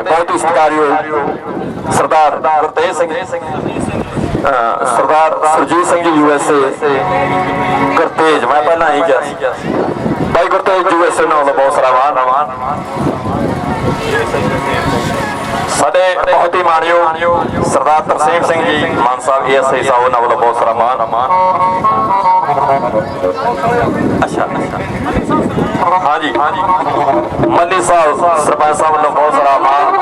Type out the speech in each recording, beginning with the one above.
ਬਹੁਤ ਹੀ ਸਤਿਕਾਰਯੋਗ ਸਰਦਾਰ ਗੁਰਤੇਜ ਸਿੰਘ ਸਰਦਾਰ ਸਰਜੀਤ ਸਿੰਘ ਜੀ ਯੂਐਸਏ ਗੁਰਤੇਜ, ਮੈਂ ਪਹਿਲਾਂ ਹੀ ਗਿਆ ਭਾਈ ਗੁਰਤੇਜ ਯੂਐਸਏ ਨਾਲ ਬਹੁਤ ਸਰਾਵਾਨ ਸਾਡੇ ਬਹੁਤ ਹੀ ਮਾਣਯੋਗ ਸਰਦਾਰ ਤਰਸੇਮ ਸਿੰਘ ਜੀ, ਮਾਨ ਸਾਹਿਬ ਏਐਸਏ ਸਾਹਿਬ ਨਾਲ ਬਹੁਤ ਸਰਾਵਾਨ ਅੱਛਾ ਅੱਛਾ। ਹਾਂਜੀ ਹਾਂਜੀ। ਮੱਲੀ ਸਾਹਿਬ ਸਰਪੰਚ ਸਾਹਿਬ ਨੂੰ ਬਹੁਤ ਸਾਰਾ ਮਾਣ।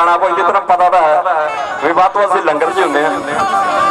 ਗਾਣਾ ਪਾਉਂਦੇ ਤੈਨੂੰ ਪਤਾ ਤਾਂ ਹੈ। ਵੀ ਵੱਧ ਤੋਂ ਅਸੀਂ ਲੰਗਰ 'ਚ ਹੁੰਦੇ ਆ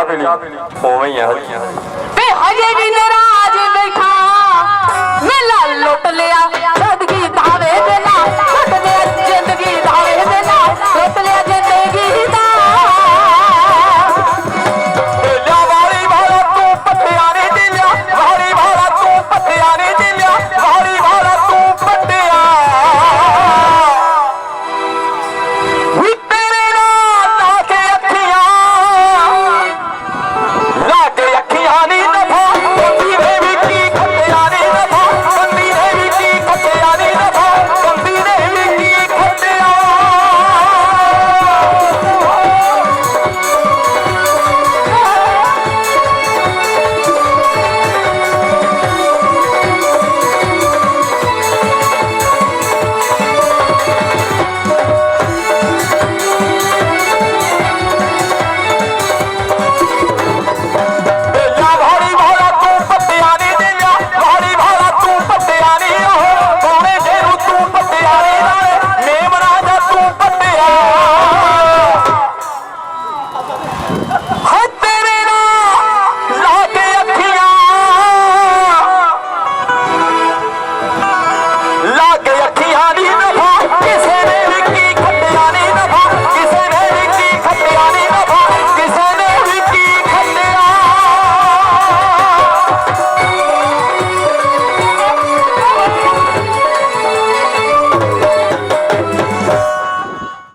ਚਾਹ ਪੀ ਲਈ ਉਵੇਂ ਹੀ ਆ। ਵੇ ਹਜੇ ਵੀ ਨਾਰਾਜ਼ ਬੈਠਾ ਮੈਂ ਲਾਲ ਲੁੱਟ ਲਿਆ।